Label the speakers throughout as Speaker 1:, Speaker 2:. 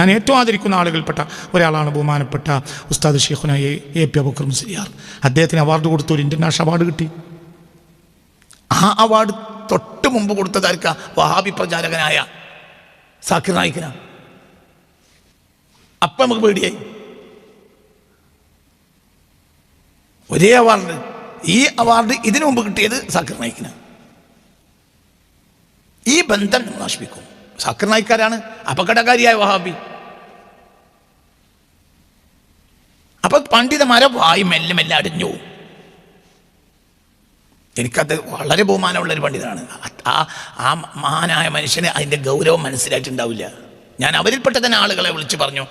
Speaker 1: ഞാൻ ഏറ്റവും ആദരിക്കുന്ന ആളുകൾപ്പെട്ട ഒരാളാണ് ബഹുമാനപ്പെട്ട ഉസ്താദ് ഷെയ്ഖുന എ പി അബുക്കർ മുസ്ലിയാർ. അദ്ദേഹത്തിന് അവാർഡ് കൊടുത്തു ഒരു ഇന്റർനാഷണൽ അവാർഡ് കിട്ടി. ആ അവാർഡ് തൊട്ട് മുമ്പ് കൊടുത്തതായിരിക്ക വഹാബി പ്രചാരകനായ സാക്കിർ നായിക്കനാണ്. അപ്പം നമുക്ക് പേടിയായി. ഒരേ അവാർഡ് ഈ അവാർഡ് ഇതിനു മുമ്പ് കിട്ടിയത് സാക്കിർ നായിക്കിനാണ്. ഈ ബന്ധം നശിപ്പിക്കും സാക്കിർ നായിക്കാരാണ് അപകടകാരിയായ വഹാബി. അപ്പൊ പണ്ഡിതന്മാരെ വായി മെല്ലെ മെല്ലെ അടിഞ്ഞു. എനിക്കത് വളരെ ബഹുമാനമുള്ള ഒരു പണ്ഡിതനാണ്. ആ ആ മഹാനായ മനുഷ്യന് അതിന്റെ ഗൗരവം മനസ്സിലായിട്ടുണ്ടാവില്ല. ഞാൻ അവരിൽപ്പെട്ട തന്നെ ആളുകളെ വിളിച്ചു പറഞ്ഞു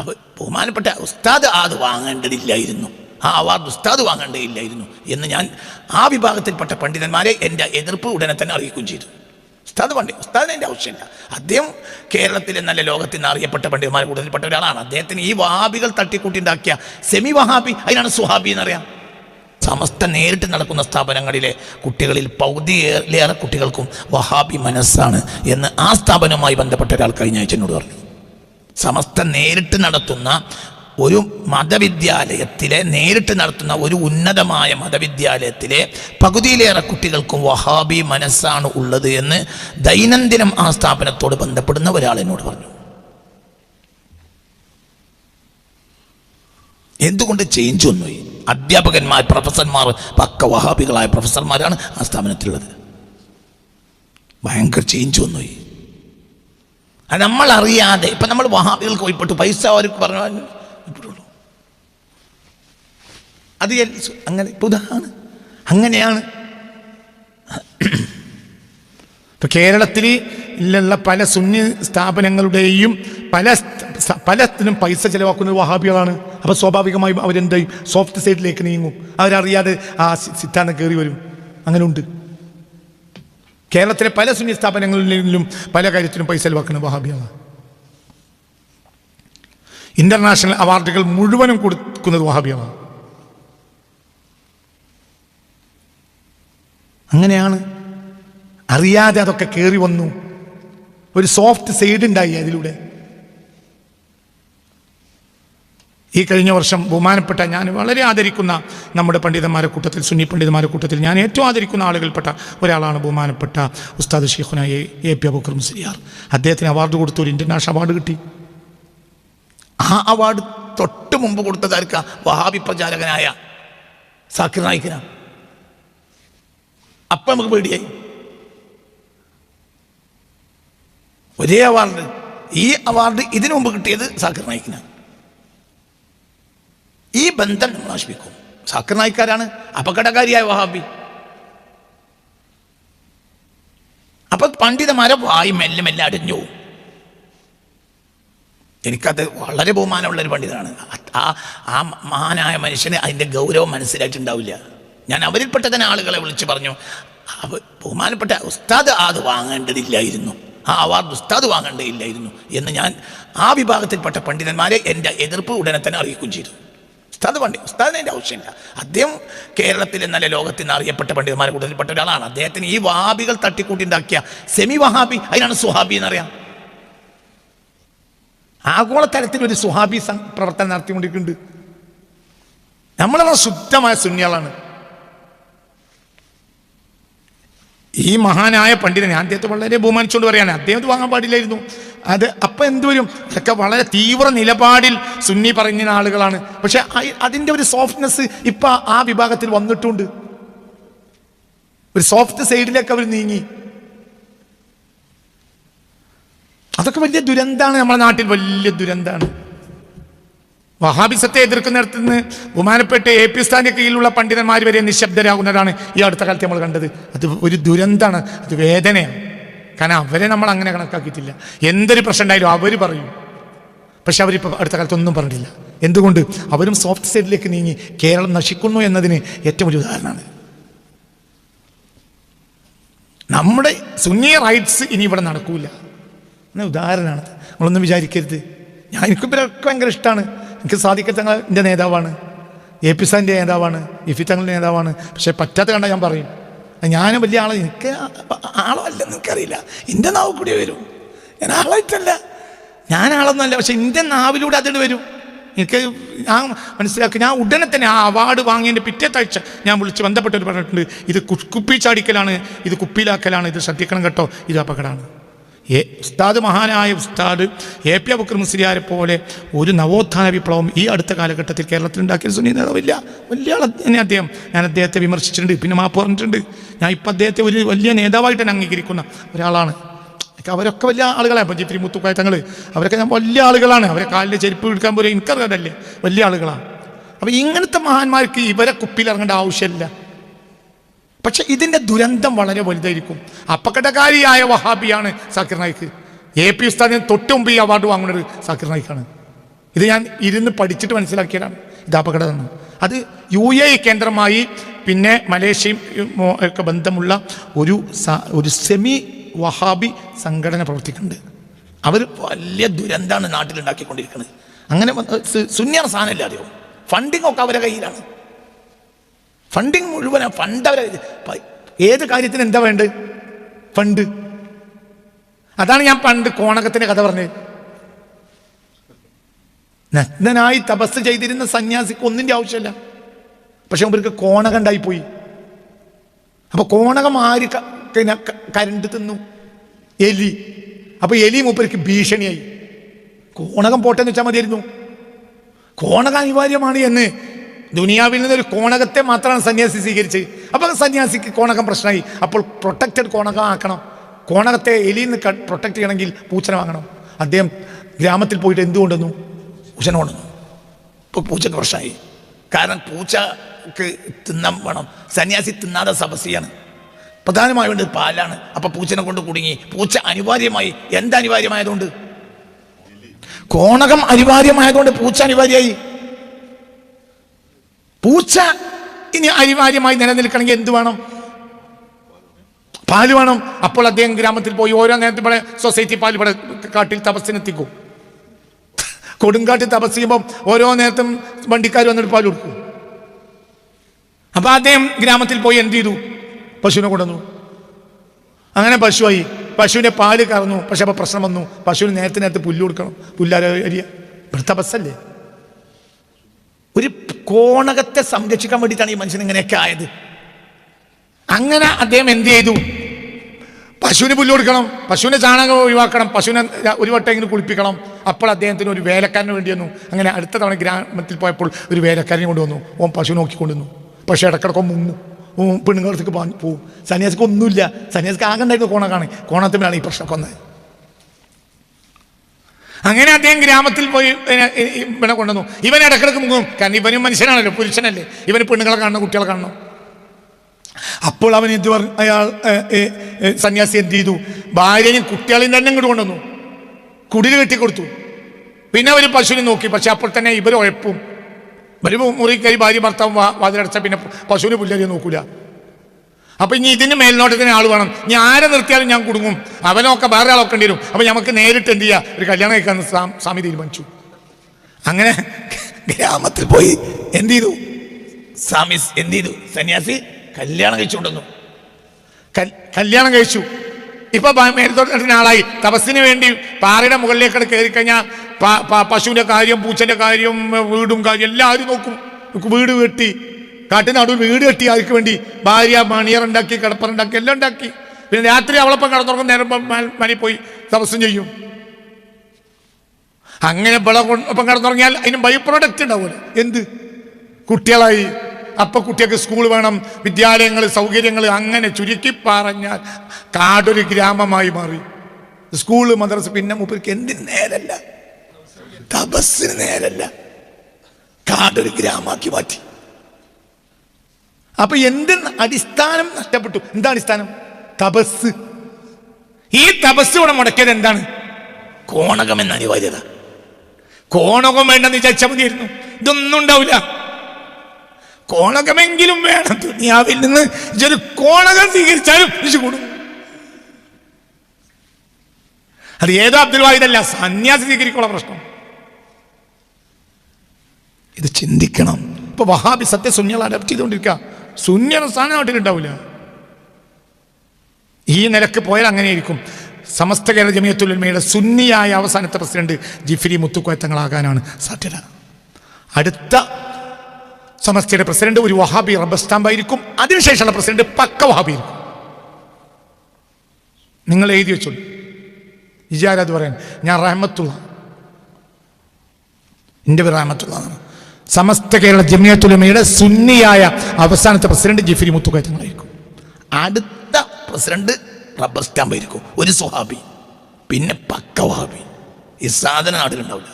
Speaker 1: ബഹുമാനപ്പെട്ട ഉസ്താദ് അത് വാങ്ങേണ്ടതില്ലായിരുന്നു. ആ അവാർഡ് ഉസ്താദ് വാങ്ങേണ്ടതില്ലായിരുന്നു. എന്ന് ഞാൻ ആ വിഭാഗത്തിൽപ്പെട്ട പണ്ഡിതന്മാരെ എന്റെ എതിർപ്പ് ഉടനെ തന്നെ അറിയിക്കുകയും ചെയ്തു. ഉസ്താദ് പണ്ഡിത് ഉസ്താദിന് എന്റെ ആവശ്യമില്ല. അദ്ദേഹം കേരളത്തിലെ നല്ല ലോകത്തിൽ നിന്ന് അറിയപ്പെട്ട പണ്ഡിതന്മാരെ കൂടുതൽപ്പെട്ട ഒരാളാണ്. അദ്ദേഹത്തിന് ഈ വഹാബികൾ തട്ടിക്കൂട്ടിണ്ടാക്കിയ സെമി വഹാബി അതിനാണ് സുഹാബി എന്നറിയാം. സമസ്ത നേരിട്ട് നടക്കുന്ന സ്ഥാപനങ്ങളിലെ കുട്ടികളിൽ പൗതിയിലേറെ കുട്ടികൾക്കും വഹാബി മനസ്സാണ് എന്ന് ആ സ്ഥാപനവുമായി ബന്ധപ്പെട്ട ഒരാൾ കഴിഞ്ഞ ആഴ്ച എന്നോട് പറഞ്ഞു. സമസ്ത നേരിട്ട് നടത്തുന്ന ഒരു മതവിദ്യാലയത്തിലെ നേരിട്ട് നടത്തുന്ന ഒരു ഉന്നതമായ മതവിദ്യാലയത്തിലെ പകുതിയിലേറെ കുട്ടികൾക്കും വഹാബി മനസ്സാണ് ഉള്ളത് എന്ന് ദൈനംദിനം ആ സ്ഥാപനത്തോട് ബന്ധപ്പെടുന്ന ഒരാൾ എന്നോട് പറഞ്ഞു. എന്തുകൊണ്ട് ചേഞ്ച് വന്നു? അധ്യാപകന്മാർ പ്രൊഫസർമാർ പക്ക വഹാബികളായ പ്രൊഫസർമാരാണ് ആ സ്ഥാപനത്തിലുള്ളത്. ഭയങ്കര ചേഞ്ച് വന്നു. നമ്മൾ അറിയാതെ ഇപ്പം നമ്മൾ വഹാബികൾക്ക് പോയിപ്പെട്ടു പൈസ അവർക്ക് പറഞ്ഞു അത് അങ്ങനെ ഇപ്പൊ ഇതാണ്. അങ്ങനെയാണ്. ഇപ്പൊ കേരളത്തിൽ ഉള്ള പല സുന്നി സ്ഥാപനങ്ങളുടെയും പല പലത്തിനും പൈസ ചെലവാക്കുന്നത് വഹാബികളാണ്. അപ്പോൾ സ്വാഭാവികമായും അവരെന്തായും സോഫ്റ്റ് സൈഡിലേക്ക് നീങ്ങും. അവരറിയാതെ ആ സിദ്ധാന്തം കയറി വരും. അങ്ങനെ ഉണ്ട് കേരളത്തിലെ പല സുന്നി സ്ഥാപനങ്ങളിലും പല കാര്യത്തിലും പൈസ ചെലവാക്കുന്നത് വഹാബികളാണ്. ഇന്റർനാഷണൽ അവാർഡുകൾ മുഴുവനും കൊടുക്കുന്നത് വഹാബികളാണ്. അങ്ങനെയാണ്. അറിയാതെ അതൊക്കെ കയറി വന്നു. ഒരു സോഫ്റ്റ് സൈഡ് ഉണ്ടായി അതിലൂടെ. ഈ കഴിഞ്ഞ വർഷം ബഹുമാനപ്പെട്ട ഞാൻ വളരെ ആദരിക്കുന്ന നമ്മുടെ പണ്ഡിതന്മാരുടെ കൂട്ടത്തിൽ സുന്നി പണ്ഡിതന്മാരുടെ കൂട്ടത്തിൽ ഞാൻ ഏറ്റവും ആദരിക്കുന്ന ആളുകൾപ്പെട്ട ഒരാളാണ് ബഹുമാനപ്പെട്ട ഉസ്താദ് ഷെയ്ഖുന A A P Abubakar Musliyar. അദ്ദേഹത്തിന് അവാർഡ് കൊടുത്തു ഒരു ഇന്റർനാഷണൽ അവാർഡ് കിട്ടി. ആ അവാർഡ് തൊട്ട് മുമ്പ് കൊടുത്തതായിരിക്കാം വഹാബി പ്രചാരകനായ സാക്കിർ നായിക്കിനാണ്. അപ്പം നമുക്ക് പേടിയായി. ഒരേ അവാർഡ് ഈ അവാർഡ് ഇതിനു മുമ്പ് കിട്ടിയത് സാക്കിർ നായിക്കിനാണ്. ഈ ബന്ധം നമ്മൾ നശിപ്പിക്കും. സാക്കിർ നായിക്കാരാണ് അപകടകാരിയായ വഹാബി. അപ്പൊ പണ്ഡിതന്മാരെ വായി മെല്ലെ മെല്ലെ അടിഞ്ഞു എനിക്കത് വളരെ ബഹുമാനമുള്ള ഒരു പണ്ഡിതനാണ്. ആ ആ മഹാനായ മനുഷ്യന് അതിന്റെ ഗൗരവം മനസ്സിലായിട്ടുണ്ടാവില്ല. ഞാൻ അവരിൽപ്പെട്ട തന്നെ ആളുകളെ വിളിച്ച് പറഞ്ഞു ബഹുമാനപ്പെട്ട ഉസ്താദ് അത് വാങ്ങേണ്ടതില്ലായിരുന്നു. ആ അവാർഡ് ഉസ്താദ് വാങ്ങേണ്ടതില്ലായിരുന്നു എന്ന് ഞാൻ ആ വിഭാഗത്തിൽപ്പെട്ട പണ്ഡിതന്മാരെ എന്റെ എതിർപ്പ് ഉടനെ തന്നെ അറിയിക്കുകയും ചെയ്തു. ഉസ്താദ് പണ്ടി ഉസ്താദിന് എന്റെ ആവശ്യമില്ല. അദ്ദേഹം കേരളത്തിൽ എന്നല്ല ലോകത്തിൽ നിന്ന് അറിയപ്പെട്ട പണ്ഡിതന്മാരെ കൂടുതൽപ്പെട്ട ഒരാളാണ്. അദ്ദേഹത്തിന് ഈ വഹാബികൾ തട്ടിക്കൂട്ടിണ്ടാക്കിയ സെമി വഹാബി അതിനാണ് സുഹാബി എന്നറിയാം. ആഗോളതലത്തിൽ ഒരു സുഹാബി പ്രവർത്തനം നടത്തിക്കൊണ്ടിരിക്കുന്നുണ്ട്. നമ്മളെല്ലാം ശുദ്ധമായ സുന്യാളാണ് ഈ മഹാനായ പണ്ഡിതൻ ഞാൻ അദ്ദേഹത്തെ വളരെ ബഹുമാനിച്ചുകൊണ്ട് പറയാണ് അദ്ദേഹം വാങ്ങാൻ പാടില്ലായിരുന്നു. അത് അപ്പം എന്തുവരും അതൊക്കെ വളരെ തീവ്ര നിലപാടിൽ സുന്നി പറഞ്ഞ ആളുകളാണ്. പക്ഷെ അതിന്റെ ഒരു സോഫ്റ്റ്നെസ് ഇപ്പം ആ വിഭാഗത്തിൽ വന്നിട്ടുണ്ട്. ഒരു സോഫ്റ്റ് സൈഡിലേക്ക് അവർ നീങ്ങി. അതൊക്കെ വലിയ ദുരന്താണ് നമ്മുടെ നാട്ടിൽ വലിയ ദുരന്താണ്. വഹാബിസത്തെ എതിർക്കുന്നിടത്ത് നിന്ന് ബഹുമാനപ്പെട്ട എ പി സ്ഥാന്റെ കീഴിലുള്ള പണ്ഡിതന്മാർ വരെ നിശബ്ദരാകുന്നതാണ് ഈ അടുത്ത കാലത്ത് നമ്മൾ കണ്ടത്. അത് ഒരു ദുരന്തമാണ് അത് വേദനയാണ്. കാരണം അവരെ നമ്മൾ അങ്ങനെ കണക്കാക്കിയിട്ടില്ല. എന്തൊരു പ്രശ്നം ഉണ്ടായാലും അവർ പറയും. പക്ഷെ അവരിപ്പോൾ അടുത്ത കാലത്ത് ഒന്നും പറഞ്ഞിട്ടില്ല. എന്തുകൊണ്ട്? അവരും സോഫ്റ്റ് സൈഡിലേക്ക് നീങ്ങി കേരളം നശിക്കുന്നു എന്നതിന് ഏറ്റവും വലിയ ഉദാഹരണമാണ്. നമ്മുടെ സുന്നി റൈറ്റ്സ് ഇനി ഇവിടെ നടക്കൂല. എന്ന ഉദാഹരണമാണ് നമ്മളൊന്നും വിചാരിക്കരുത്. ഞാൻ എനിക്ക് ഭയങ്കര ഇഷ്ടമാണ് എനിക്ക് സാധിക്ക തങ്ങളുടെ നേതാവാണ്. എ പി സാറിന്റെ നേതാവാണ്. ഇഫി തങ്ങളുടെ നേതാവാണ്. പക്ഷേ പറ്റാത്ത കണ്ട ഞാൻ പറയും. ഞാനും വലിയ ആളെ. എനിക്ക് ആളല്ലെന്ന് എനിക്കറിയില്ല. എന്റെ നാവ് കൂടി വരും. ഞാൻ ആളായിട്ടല്ല. ഞാൻ ആളൊന്നല്ല പക്ഷെ എന്റെ നാവിലൂടെ അതിന് വരും. എനിക്ക് ഞാൻ മനസ്സിലാക്കി. ഞാൻ ഉടനെ തന്നെ ആ അവാർഡ് വാങ്ങിയതിന്റെ പിറ്റേത്താഴ്ച ഞാൻ വിളിച്ച് ബന്ധപ്പെട്ടവർ പറഞ്ഞിട്ടുണ്ട്. ഇത് കുപ്പിച്ചാടിക്കലാണ് കുപ്പി ചാടിക്കലാണ്. ഇത് കുപ്പിയിലാക്കലാണ്. ഇത് ശ്രദ്ധിക്കണം കേട്ടോ. ഇത് അപകടമാണ്. ഏ ഉസ്താദ് മഹാനായ ഉസ്താദ് എ പി അബുക്കർ മുസ്ലിയാരെ പോലെ ഒരു നവോത്ഥാന വിപ്ലവം ഈ അടുത്ത കാലഘട്ടത്തിൽ കേരളത്തിൽ ഉണ്ടാക്കിയ സുന്നി നേതാവില്ല. വലിയ ആളെ അദ്ദേഹം. ഞാൻ അദ്ദേഹത്തെ വിമർശിച്ചിട്ടുണ്ട്. പിന്നെ മാപ്പ് പറഞ്ഞിട്ടുണ്ട്. ഞാൻ ഇപ്പം അദ്ദേഹത്തെ ഒരു വലിയ നേതാവായിട്ട് തന്നെ അംഗീകരിക്കുന്ന ഒരാളാണ്. അവരൊക്കെ വലിയ ആളുകളാണ്. ഇപ്പം ജിത്രി മുത്തുക്കായ തങ്ങൾ അവരൊക്കെ ഞാൻ വലിയ ആളുകളാണ്. അവരെ കാലിന്റെ ചെരുപ്പ് എടുക്കാൻ പോലും എനിക്കറിയാതല്ലേ. വലിയ ആളുകളാണ്. അപ്പം ഇങ്ങനത്തെ മഹാന്മാർക്ക് ഇവരെ കുപ്പിയിലിറങ്ങേണ്ട ആവശ്യമില്ല. പക്ഷെ ഇതിന്റെ ദുരന്തം വളരെ വലുതായിരിക്കും. അപകടകാരിയായ വഹാബിയാണ് സാക്കിർ നായിക്ക് എ പി ഉസ്താദിന് തൊട്ട് മുമ്പ് ഈ അവാർഡ് വാങ്ങുന്നത് സാക്കിർ നായിക്കാണ്. ഇത് ഞാൻ ഇരുന്ന് പഠിച്ചിട്ട് മനസ്സിലാക്കിയതാണ്. ഇത് അപകടമാണ്. അത് യു എ കേന്ദ്രമായി പിന്നെ മലേഷ്യയും ഒക്കെ ബന്ധമുള്ള ഒരു ഒരു സെമി വഹാബി സംഘടന പ്രവർത്തിക്കുന്നുണ്ട്. അവർ വലിയ ദുരന്തമാണ് നാട്ടിലുണ്ടാക്കിക്കൊണ്ടിരിക്കുന്നത്. അങ്ങനെ വന്ന് സാധനമില്ല അറിയോ? ഫണ്ടിങ് ഒക്കെ അവരുടെ കയ്യിലാണ്. ഫണ്ടിങ് മുഴുവൻ ഫണ്ട് അവരെ ഏത് കാര്യത്തിന് എന്താ വേണ്ടത്? ഫണ്ട് അതാണ് ഞാൻ പണ്ട് കോണകത്തിന്റെ കഥ പറഞ്ഞത്. നഗ്നനായി തപസ് ചെയ്തിരുന്ന സന്യാസിക്ക് ഒന്നിന്റെ ആവശ്യമില്ല. പക്ഷെ ഇവർക്ക് കോണകം ഉണ്ടായിപ്പോയി. അപ്പൊ കോണകം ആര് കരണ്ട് തിന്നു? എലി. അപ്പൊ എലി മൂപ്പർക്ക് ഭീഷണിയായി. കോണകം പോട്ടെന്ന് വെച്ചാൽ മതിയായിരുന്നു. കോണകം അനിവാര്യമാണ് എന്ന് ദുനിയാവിൽ നിന്നൊരു കോണകത്തെ മാത്രമാണ് സന്യാസി സ്വീകരിച്ചത്. അപ്പോൾ സന്യാസിക്ക് കോണകം പ്രശ്നമായി. അപ്പോൾ പ്രൊട്ടക്റ്റഡ് കോണകം ആക്കണം കോണകത്തെ എലിയിൽ നിന്ന് പ്രൊട്ടക്റ്റ് ചെയ്യണമെങ്കിൽ പൂച്ചനെ വാങ്ങണം. അദ്ദേഹം ഗ്രാമത്തിൽ പോയിട്ട് എന്ത് കൊണ്ടുവന്നു പൂച്ചനെ കൊണ്ടുവന്നു. ഇപ്പോൾ പൂച്ചക്ക് പ്രശ്നമായി. കാരണം പൂച്ചക്ക് തിന്നാൻ വേണം. സന്യാസി തിന്നാതെ സബസിയാണ് പ്രധാനമായി വേണ്ടത് പാലാണ്. അപ്പം പൂച്ചനെ കൊണ്ട് കുടുങ്ങി. പൂച്ച അനിവാര്യമായി. എന്ത് അനിവാര്യമായതുകൊണ്ട്? കോണകം അനിവാര്യമായതുകൊണ്ട് പൂച്ച അനിവാര്യമായി. പൂച്ച ഇനി അനിവാര്യമായി നിലനിൽക്കണമെങ്കിൽ എന്ത് വേണം? പാൽ വേണം. അപ്പോൾ അദ്ദേഹം ഗ്രാമത്തിൽ പോയി ഓരോ നേരത്തെ ഇവിടെ സൊസൈറ്റി പാൽ ഇവിടെ കാട്ടിൽ തപസ്സിനെത്തിക്കും. കൊടുങ്കാട്ടിൽ തപസ് ചെയ്യുമ്പോൾ ഓരോ നേരത്തും വണ്ടിക്കാർ വന്നിട്ട് പാൽ കൊടുക്കും. അപ്പൊ അദ്ദേഹം ഗ്രാമത്തിൽ പോയി എന്ത് ചെയ്തു? പശുവിനെ കൊണ്ടുവന്നു. അങ്ങനെ പശുവായി. പശുവിന്റെ പാൽ കറന്നു. പക്ഷെ അപ്പൊ പ്രശ്നം വന്നു. പശുവിന് നേരത്തെ നേരത്തെ പുല്ല് കൊടുക്കണം. പുല്ലാര അരിയ ഇവിടുത്തെ ബസ്സല്ലേ ഒരു കോണകത്തെ സംരക്ഷിക്കാൻ വേണ്ടിയിട്ടാണ് ഈ മനുഷ്യൻ ഇങ്ങനെയൊക്കെ ആയത്. അങ്ങനെ അദ്ദേഹം എന്ത് ചെയ്തു? പശുവിന് പുല്ല് കൊടുക്കണം പശുവിനെ ചാണകം ഒഴിവാക്കണം പശുവിനെ ഒരു വട്ടം ഇങ്ങനെ കുളിപ്പിക്കണം. അപ്പോൾ അദ്ദേഹത്തിന് ഒരു വേലക്കാരന് വേണ്ടി വന്നു. അങ്ങനെ അടുത്ത തവണ ഗ്രാമത്തിൽ പോയപ്പോൾ ഒരു വേലക്കാരനെ കൊണ്ടുവന്നു. ഓൻ പശു നോക്കിക്കൊണ്ടുവന്നു പക്ഷേ ഇടക്കിടക്ക് മുങ്ങും. പെണ്ണുങ്ങൾക്ക് പോവും. സന്യാസിക്ക് ഒന്നുമില്ല. സന്യാസിക്ക് ആകണ്ടായിരുന്നു കോണക്കാണ്. കോണത്തിനാണ് ഈ പ്രശ്നമൊക്കെ വന്നത്. അങ്ങനെ അദ്ദേഹം ഗ്രാമത്തിൽ പോയി ഇവനെ- കൊണ്ടുവന്നു. ഇവൻ ഇടക്കിടക്ക് മുങ്ങും. കാരണം ഇവനും മനുഷ്യനാണല്ലോ പുരുഷനല്ലേ. ഇവന് പെണ്ണുങ്ങളെ കാണണം കുട്ടികളെ കാണണം. അപ്പോൾ അവൻ എന്ത് പറഞ്ഞു? അയാൾ സന്യാസി എന്ത് ചെയ്തു? ഭാര്യയും കുട്ടികളെയും തന്നെ ഇങ്ങോട്ട് കൊണ്ടുവന്നു. കുടിൽ കെട്ടിക്കൊടുത്തു. പിന്നെ അവർ പശുവിനെ നോക്കി. പക്ഷെ അപ്പോൾ തന്നെ ഇവർ ഉഴപ്പും. ഇവർ മുറി കയറി ഭാര്യ ഭർത്താവ് വാതിലടച്ച പിന്നെ പശുവിന് പുല്ലരി നോക്കൂല. അപ്പൊ ഇനി ഇതിന് മേൽനോട്ടത്തിന് ആൾ വേണം. ഇനി ആരെ നിർത്തിയാലും ഞാൻ കുടുങ്ങും. അവനൊക്കെ വേറെ ആളൊക്കെ വരും. അപ്പൊ നമുക്ക് നേരിട്ട് എന്ത് ചെയ്യാ? ഒരു കല്യാണം കഴിക്കാൻ സ്വാ- സ്വാമി തീരുമാനിച്ചു. അങ്ങനെ ഗ്രാമത്തിൽ പോയി എന്ത് ചെയ്തു? സ്വാമി എന്ത് ചെയ്തു? സന്യാസി കല്യാണം കൽ- കല്യാണം കഴിച്ചു. ഇപ്പൊ മേൽനോട്ടത്തിന് ആളായി. തപസ്സിന് വേണ്ടി പാറയുടെ മുകളിലേക്ക് കയറി കഴിഞ്ഞാൽ പശുവിന്റെ കാര്യം പൂച്ചന്റെ കാര്യം വീടും കാര്യം എല്ലാവരും നോക്കും. വീട് കെട്ടി കാട്ടിന് നടുവിൽ വീട് കെട്ടി അതിക്ക് വേണ്ടി ഭാര്യ മണിയറുണ്ടാക്കി കിടപ്പറുണ്ടാക്കി എല്ലാം ഉണ്ടാക്കി. പിന്നെ രാത്രി അവളൊപ്പം കടന്നുറങ്ങും നേരം മണി പോയി തപസ്സും ചെയ്യും. അങ്ങനെ വിള ഒപ്പം കിടന്നുറങ്ങിയാൽ അതിന് ബൈ പ്രോഡക്റ്റ് ഉണ്ടാവില്ല എന്ത്? കുട്ടികളായി. അപ്പൊ കുട്ടികൾക്ക് സ്കൂൾ വേണം വിദ്യാലയങ്ങൾ സൗകര്യങ്ങൾ അങ്ങനെ ചുരുക്കി പറഞ്ഞാൽ കാടൊരു ഗ്രാമമായി മാറി. സ്കൂൾ മദ്രസ പിന്നെ മുപ്പർക്ക് എന്തിന് നേരല്ല? തപസ്സിന് നേരല്ല. കാടൊരു ഗ്രാമമാക്കി മാറ്റി. അപ്പൊ എന്ത് അടിസ്ഥാനം നഷ്ടപ്പെട്ടു? എന്താ അടിസ്ഥാനം? തപസ്. ഈ തപസ് ഇവിടെ മുടക്കിയത് എന്താണ്? കോണകം എന്ന അനിവാര്യത. കോണകം വേണ്ടെന്ന് വിചാരിച്ചാൽ മതിയായിരുന്നു. ഇതൊന്നും ഉണ്ടാവില്ല. കോണകമെങ്കിലും വേണം. ദുനിയാവിൽ നിന്ന് ഇതൊരു കോണകം സ്വീകരിച്ചാലും ഇത് കൂടും. അത് ഏതോ അബ്ദുൽ വാഹിദല്ല സന്യാസി സ്വീകരിക്കുള്ള പ്രശ്നം. ഇത് ചിന്തിക്കണം. ഇപ്പൊ വഹാബി സത്യശൂന്യകൾ അഡപ്റ്റ് ചെയ്തുകൊണ്ടിരിക്കുക. ശൂന്യത സ്ഥാനം നാട്ടിലുണ്ടാവില്ല ഈ നിലയ്ക്ക് പോയാൽ അങ്ങനെയായിരിക്കും
Speaker 2: സമസ്ത കേരള ജമിയത്തുലമയുടെ സുന്നിയായ അവസാനത്തെ പ്രസിഡന്റ് ജിഫിരി മുത്തുക്കോയത്തങ്ങളാകാനാണ് സാധ്യത. അടുത്ത സമസ്തയുടെ പ്രസിഡന്റ് ഒരു വഹാബി റബ്ബസ്താമ്പായിരിക്കും. അതിനുശേഷമുള്ള പ്രസിഡന്റ് പക്ക വഹാബി ആയിരിക്കും നിങ്ങൾ എഴുതി വെച്ചോളൂ. ഇജാരത് പറയാൻ? ഞാൻ റഹമത്തുള്ള. എന്റെ പേര് റഹമത്തുള്ള സമസ്ത കേരള ജമിയത്തുലമയുടെ സുന്നിയായ അവസാനത്തെ പ്രസിഡന്റ് ജിഫിരി മുത്തുക്കയത്തങ്ങളായിരിക്കും
Speaker 1: അടുത്ത പ്രസിഡന്റ് റബ്ബർ സ്റ്റാമ്പ് ആയിരിക്കും ഒരു സുഹാബി പിന്നെ പക്ക വഹാബി ഈ സാധന നാട്ടിലുണ്ടാവില്ല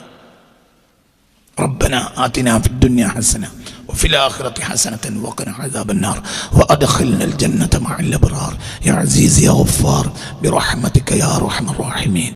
Speaker 1: ربنا آتنا في الدنيا حسنة وفي الآخرة حسنة وقنا عذاب النار وأدخلنا الجنة مع الأبرار يا عزيز يا غفار برحمتك يا أرحم الراحمين